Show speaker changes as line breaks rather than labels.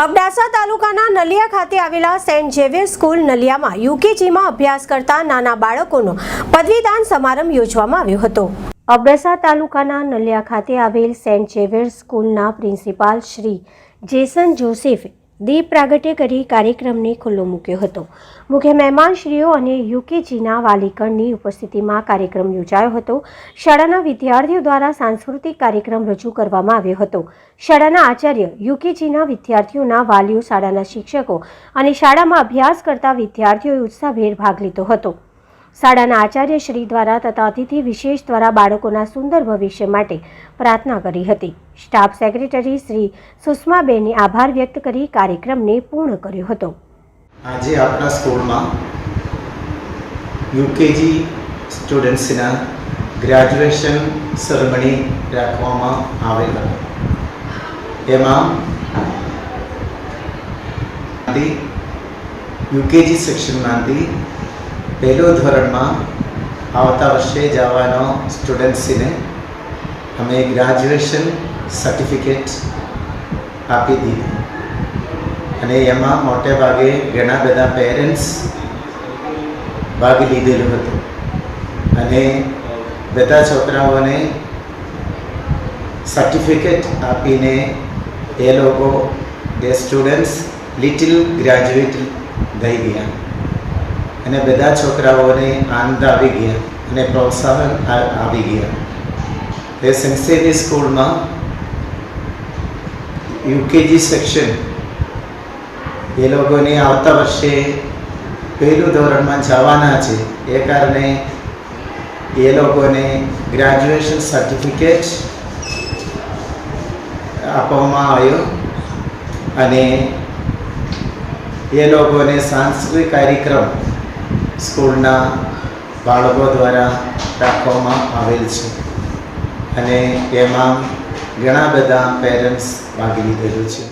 અબડાસા તાલુકાના નલિયા ખાતે આવેલા સેન્ટ ઝેવિયર સ્કૂલ નલિયામાં યુકેજીમાં અભ્યાસ કરતા નાના બાળકોનો પદવીદાન સમારંભ યોજવામાં આવ્યો હતો. અબડાસા તાલુકાના નલિયા ખાતે આવેલ સેન્ટ ઝેવિયર સ્કૂલના પ્રિન્સિપાલ શ્રી જેસન જોસેફ દીપ પ્રાગટ્ય કરી કાર્યક્રમને ખુલ્લો મૂક્યો હતો. મુખ્ય મહેમાનશ્રીઓ અને યુકેજીના વાલીગણની ઉપસ્થિતિમાં કાર્યક્રમ યોજાયો હતો. શાળાના વિદ્યાર્થીઓ દ્વારા સાંસ્કૃતિક કાર્યક્રમ રજૂ કરવામાં આવ્યો હતો. શાળાના આચાર્ય યુકેજીના વિદ્યાર્થીઓના વાલીઓ, શાળાના શિક્ષકો અને શાળામાં અભ્યાસ કરતા વિદ્યાર્થીઓએ ઉત્સાહભેર ભાગ લીધો હતો. શાળાના આચાર્ય શ્રી દ્વારા તથા અતિથિ વિશેષ દ્વારા બાળકોના સુંદર ભવિષ્ય માટે પ્રાર્થના કરી હતી. સ્ટાફ સેક્રેટરી શ્રી સુષ્માબેને આભાર વ્યક્ત કરી કાર્યક્રમને પૂર્ણ કર્યો હતો.
આજે આપણા સ્કૂલમાં યુકેજી સ્ટુડન્ટ્સના ગ્રેજ્યુએશન સેરેમની રાખવામાં આવેલ. એમાં યુકેજી સેક્શનમાંથી પહેલો ધોરણમાં આવતા વર્ષે જવાનો સ્ટુડન્ટ્સને અમે ગ્રેજ્યુએશન સર્ટિફિકેટ આપી દીધી. અને એમાં મોટે ભાગે ઘણા બધા પેરેન્ટ્સ ભાગ લીધેલો હતો. અને બધા છોકરાઓને સર્ટિફિકેટ આપીને એ લોકો, એ સ્ટુડન્ટ્સ લિટિલ ગ્રેજ્યુએટ થઈ ગયા. અને બધા છોકરાઓને આનંદ આવી ગયા અને પ્રોત્સાહન આવી ગયા. એ સેન્સેરી સ્કૂલમાં યુકેજી સેક્શન એ લોકોને આવતા વર્ષે પહેલું ધોરણમાં જવાના છે. એ કારણે એ લોકોને ગ્રેજ્યુએશન સર્ટિફિકેટ આપવામાં આવ્યો અને એ લોકોને સાંસ્કૃતિક કાર્યક્રમ સ્કૂલના બાળકો દ્વારા રાખવામાં આવેલ છે. અને એમાં ઘણા બધા પેરેન્ટ્સ ભાગ લીધેલું છે